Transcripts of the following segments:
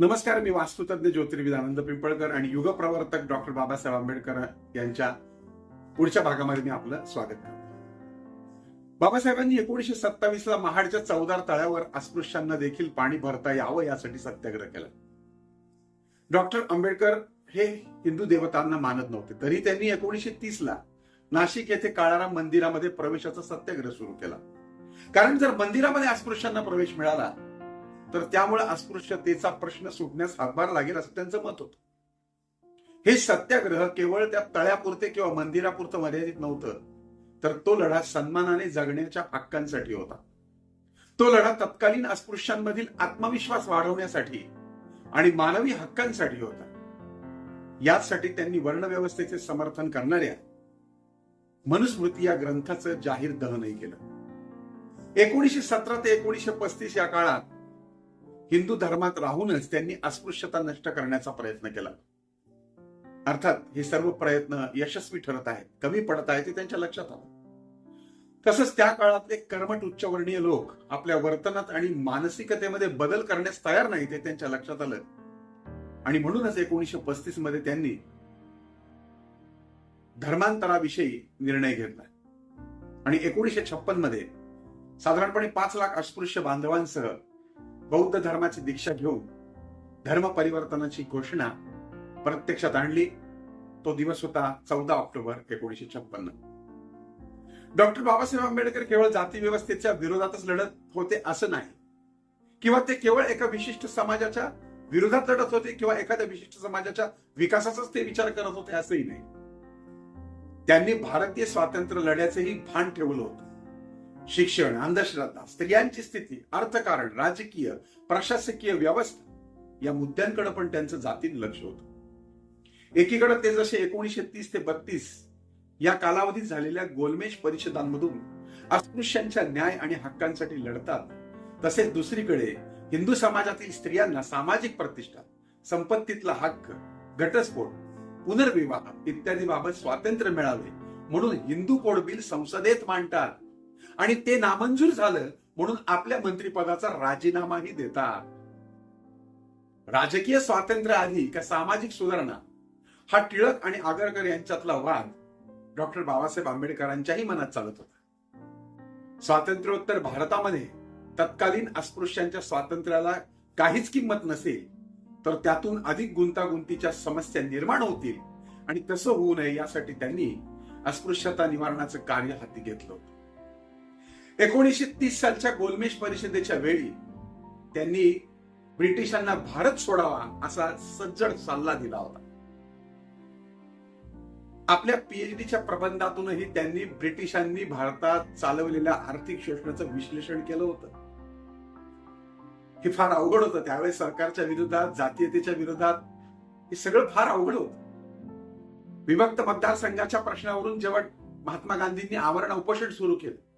नमस्कार मी वास्तुतज्ञ ज्योतिर्विद आनंद पिंपळकर आणि युगप्रवर्तक डॉक्टर बाबासाहेब आंबेडकर यांच्या पुढच्या भागामध्ये मी आपलं स्वागत करतो. बाबासाहेबांनी एकोणीशे सत्तावीस ला महाडच्या चौदार तळ्यावर अस्पृश्यांना देखील पाणी भरता यावं यासाठी सत्याग्रह केला. डॉक्टर आंबेडकर हे हिंदू देवतांना मानत नव्हते. तरी त्यांनी एकोणीशे तीस ला नाशिक येथे काळाराम मंदिरामध्ये प्रवेशाचा सत्याग्रह सुरू केला. कारण जर मंदिरामध्ये अस्पृश्यांना प्रवेश मिळाला तर त्यामुळे अस्पृश्यतेचा प्रश्न सुटण्यास हातभार लागेल असं त्यांचं मत होतं. हे सत्याग्रह केवळ त्या तळ्यापुरते किंवा मंदिरापुरतं मर्यादित नव्हतं तर तो लढा सन्मानाने जगण्याच्या हक्कांसाठी होता. तो लढा तत्कालीन अस्पृश्यांमधील आत्मविश्वास वाढवण्यासाठी आणि मानवी हक्कांसाठी होता. यासाठी त्यांनी वर्णव्यवस्थेचे समर्थन करणाऱ्या मनुस्मृती या ग्रंथाचं जाहीर दहनही केलं. एकोणीशे सतरा ते एकोणीशे पस्तीस या काळात हिंदू धर्मात राहूनच त्यांनी अस्पृश्यता नष्ट करण्याचा प्रयत्न केला. अर्थात हे सर्व प्रयत्न यशस्वी ठरत आहेत. कमी पडत आहेत हे त्यांच्या लक्षात आलं. तसंच त्या काळातले कर्मट उच्चवर्णीय लोक आपल्या वर्तनात आणि मानसिकतेमध्ये बदल करण्यास तयार नाही ते त्यांच्या लक्षात आलं. आणि म्हणूनच एकोणीशे पस्तीसमध्ये त्यांनी धर्मांतराविषयी निर्णय घेतला. आणि एकोणीशे छप्पनमध्ये साधारणपणे पाच लाख अस्पृश्य बांधवांसह बौद्ध धर्माची दीक्षा घेऊन धर्म परिवर्तनाची घोषणा प्रत्यक्षात आणली. तो दिवस होता चौदा ऑक्टोबर एकोणीशे छप्पन्न. डॉक्टर बाबासाहेब आंबेडकर केवळ जाती व्यवस्थेच्या विरोधातच लढत होते असं नाही. किंवा ते केवळ एका विशिष्ट समाजाच्या विरोधात लढत होते किंवा एखाद्या विशिष्ट समाजाच्या विकासाचाच ते विचार करत होते असंही नाही. त्यांनी भारतीय स्वातंत्र्य लढ्याचेही भान ठेवलं होतं. शिक्षण अंधश्रद्धा स्त्रियांची स्थिती अर्थकारण राजकीय प्रशासकीय व्यवस्था या मुद्द्यांकडे पण त्यांचं जातीन लक्ष होतं एकीकडे ते जसे एकोणीशे तीस ते बत्तीस या कालावधीत झालेल्या गोलमेज परिषदांमधून अस्पृश्यांच्या न्याय आणि हक्कांसाठी लढतात तसेच दुसरीकडे हिंदू समाजातील स्त्रियांना सामाजिक प्रतिष्ठा संपत्तीतला हक्क घटस्फोट पुनर्विवाह इत्यादी बाबत स्वातंत्र्य मिळावे म्हणून हिंदू कोड बिल संसदेत मांडतात आणि ते नामंजूर झालं म्हणून आपल्या मंत्रिपदाचा राजीनामाही देतात. राजकीय स्वातंत्र्य आधी का सामाजिक सुधारणा? हा टिळक आणि आगरकर यांच्यातला वाद डॉक्टर बाबासाहेब आंबेडकरांच्याही मनात चालत होता. स्वातंत्र्योत्तर भारतामध्ये तत्कालीन अस्पृश्यांच्या स्वातंत्र्याला काहीच किंमत नसेल तर त्यातून अधिक गुंतागुंतीच्या समस्या निर्माण होतील आणि तसं होऊ नये यासाठी त्यांनी अस्पृश्यता निवारणाचं कार्य हाती घेतलं होतं. एकोणीसशे तीस सालच्या गोलमेज परिषदेच्या वेळी त्यांनी ब्रिटिशांना भारत सोडावा असा सज्जड सल्ला दिला होता. आपल्या पीएचडीच्या प्रबंधातूनही त्यांनी ब्रिटिशांनी भारतात चालवलेल्या आर्थिक शोषणाचं विश्लेषण केलं होतं. हे फार अवघड होतं. त्यावेळेस सरकारच्या विरोधात जातीयतेच्या विरोधात हे सगळं फार अवघड होतं. विभक्त मतदारसंघाच्या प्रश्नावरून जेव्हा महात्मा गांधींनी आवरण उपोषण सुरू केलं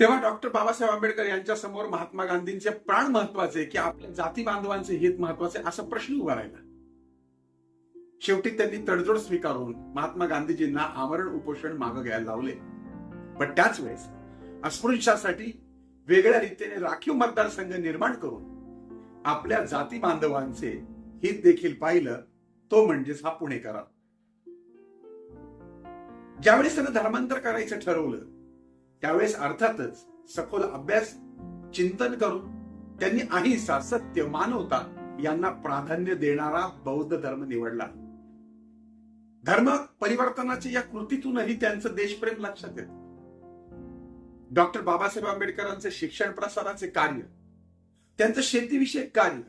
तेव्हा डॉक्टर बाबासाहेब आंबेडकर यांच्या समोर महात्मा गांधींचे प्राण महत्त्वाचे की आपल्या जाती बांधवांचे हित महत्त्वाचे असा प्रश्न उभा राहिला. शेवटी त्यांनी तडजोड स्वीकारून महात्मा गांधीजींना आमरण उपोषण मागे घ्यायला लावले. पण त्याच वेळेस अस्पृश्यासाठी वेगळ्या रीतीने राखीव मतदारसंघ निर्माण करून आपल्या जाती बांधवांचे हित देखील पाहिलं तो म्हणजेच हा पुणेकरा ज्यावेळेस त्यांना धर्मांतर करायचं ठरवलं त्यावेळेस अर्थातच सखोल अभ्यास चिंतन करून त्यांनी अहिंसा सत्य मानवता यांना प्राधान्य देणारा बौद्ध धर्म निवडला. धर्म परिवर्तनाच्या या कृतीतूनही त्यांचं देशप्रेम लक्षात येत. डॉक्टर बाबासाहेब आंबेडकरांचे शिक्षण प्रसाराचे कार्य त्यांचं शेतीविषयक कार्य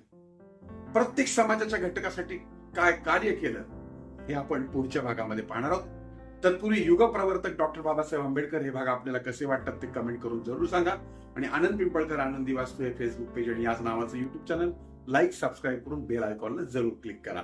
प्रत्येक समाजाच्या घटकासाठी काय कार्य केलं हे आपण पुढच्या भागामध्ये पाहणार आहोत. तत्पूर्वी युग प्रवर्तक डॉक्टर बाबासाहेब आंबेडकर हे भाग आपल्याला कसे वाटतात ते कमेंट करून जरूर सांगा. आणि आनंद पिंपळकर आनंदी वास्तू हे फेसबुक पेज आणि याच नावाचं युट्यूब चॅनल लाईक सबस्क्राईब करून बेल आयकॉनला जरूर क्लिक करा.